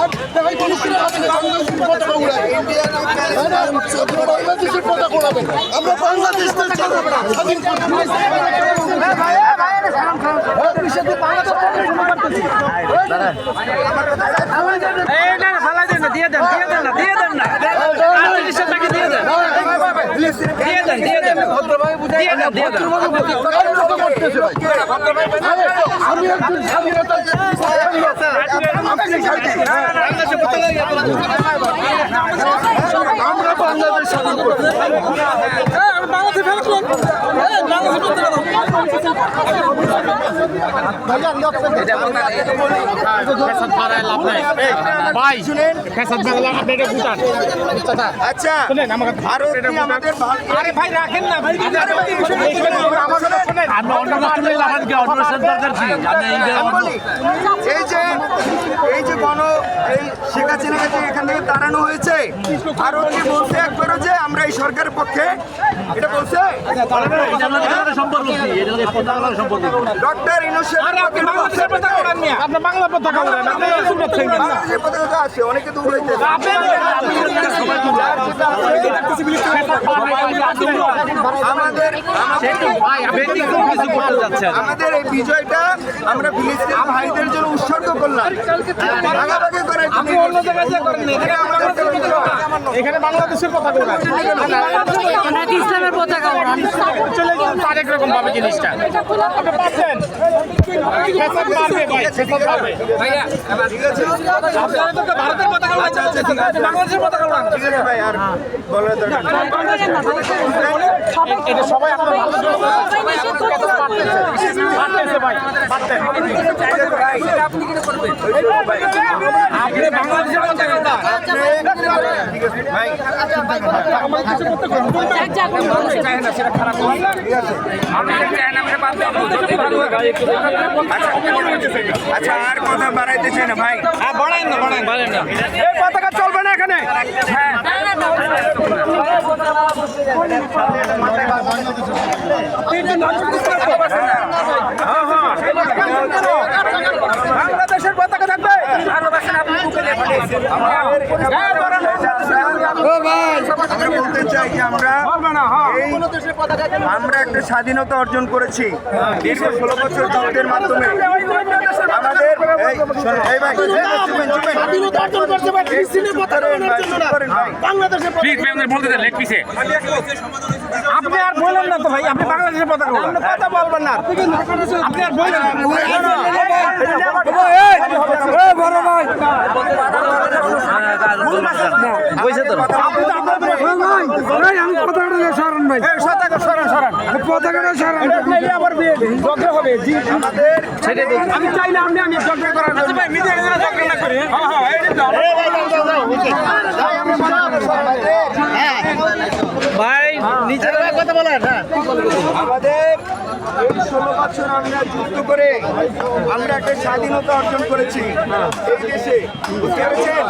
বাংলাদেশের পতাকা উড়াবে। তাই না? বাংলাদেশের পতাকা উড়াবে না। আমরা বাংলাদেশ দিয়ে দেন দিয়ে দেন না, দিয়ে দেন না আটত্রিশশো টাকা দিয়ে দেন দিয়ে দেন দিয়ে দেন দিয়ে দেন দিয়ে দেন কারণ ওটা করতেছে ভাই। আরে, আমি একজন স্বাধীনতা আপনি স্বাধীন। আমরা বাংলাদেশ স্বাধীন করছি আরে এই যে গণ এই শেখ এখান থেকে তাড়ানো হয়েছে ভারত কি বলছে একবারও আমরা এই সরকারের পক্ষে এটা বলছে? ডক্টর পতাকা বাংলা? বাংলাদেশের আছে অনেকে আমাদের ভাই আপনি ব্যতিক্রম কিছু করতে যাচ্ছেন আমাদের এই বিজয়টা আমরা ফিলিস্তিন ভাইদের জন্য উৎসর্গ করলাম ভাগাভাগি জন্য অন্য জায়গায় করেন না, এখানে বাংলাদেশের পতাকা উড়ান ইসলামের পতাকা গেল আরেক রকম ভাবে জিনিসটা আপনি পাচ্ছেন ফ্যাসাদ মারবে ভাই ফ্যাসাদ মারবে ভাইয়া ঠিক আছে আপনারা তো ভারতের পতাকা উড়ান বাংলাদেশের পতাকা উড়ান ঠিক আছে ভাই আর বলার দরকার নেই। এটা সবাই আপনার ভালো ভাই আপনি আচ্ছা আর কথা বাড়াইতে চাই না ভাই। হ্যাঁ বাড়াই না বাড়াই বাড়াই না এই পতাকা চলবে না এখানে। বাংলাদেশের পতাকা থাকবে আমরা বলতে চাই যে আমরা এই আমরা একটা স্বাধীনতা অর্জন করেছি। দীর্ঘ ষোলো বছর যুদ্ধের মাধ্যমে। আমাদের ভাই, পতাকা ভাই, জন্য চুপ না। করেন ভাই। বাংলাদেশের পতাকা দেন লেগ পিছে আপনি আর বললেন না তো ভাই আপনি পতাকা আমি আপনি আমি যজ্ঞ করার ভাই নিজে নিজে যজ্ঞ না করি হ্যাঁ? হ্যাঁ এই তো। ভাই নিজের কথা বলেন হ্যাঁ। আমাদের ষোলো বছর আমরা যুদ্ধ করে আমরা একটা স্বাধীনতা অর্জন করেছি এই দেশে। বুঝতে পেরেছেন?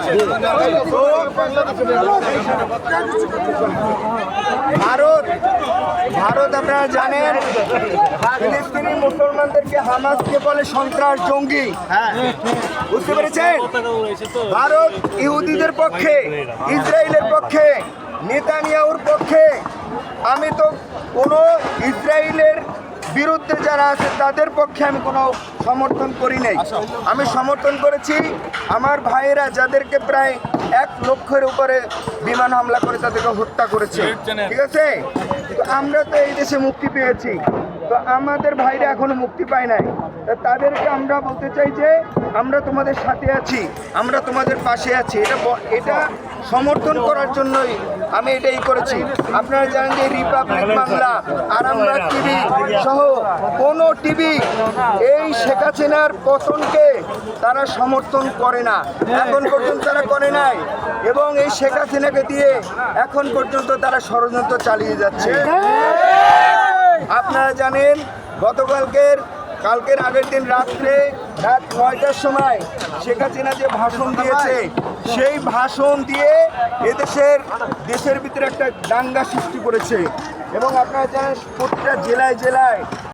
ভারত ভারত আপনারা জানেন ফিলিস্তিনি মুসলমানদেরকে হামাসকে বলে সন্ত্রাস জঙ্গি। বুঝতে পেরেছেন? ভারত ইহুদিদের পক্ষে ইসরায়েলের পক্ষে নেতানিয়াহুর পক্ষে। আমি তো কোনো ইসরায়েলের বিরুদ্ধে যারা আছে তাদের পক্ষে আমি কোনো সমর্থন করি নাই। আমি সমর্থন করেছি আমার ভাইয়েরা যাদেরকে প্রায় এক লক্ষের উপরে বিমান হামলা করে তাদেরকে হত্যা করেছে। ঠিক আছে? আমরা তো এই দেশে মুক্তি পেয়েছি। তো আমাদের ভাইরা এখনও মুক্তি পায় নাই। তাদেরকে আমরা বলতে চাই যে, আমরা তোমাদের সাথে আছি, আমরা তোমাদের পাশে আছি। এটা এটা সমর্থন করার জন্যই আমি এটাই করেছি। আপনারা জানেন যে রিপাবলিক বাংলা, আরামবাগ টিভি সহ কোনো টিভি এই শেখ হাসিনার পতনকে তারা সমর্থন করে না। এখন পর্যন্ত তারা করে নাই এবং এই শেখ হাসিনাকে দিয়ে এখন পর্যন্ত তারা ষড়যন্ত্র চালিয়ে যাচ্ছে। আপনারা জানেন, গতকালকের, কালকের আগের দিন রাত্রে রাত নয়টার সময় শেখ হাসিনা যে ভাষণ দিয়েছে, সেই ভাষণ দিয়ে এদেশের, দেশের ভিতরে একটা দাঙ্গা সৃষ্টি করেছে। এবং আপনারা জানেন, প্রতিটা জেলায় জেলায়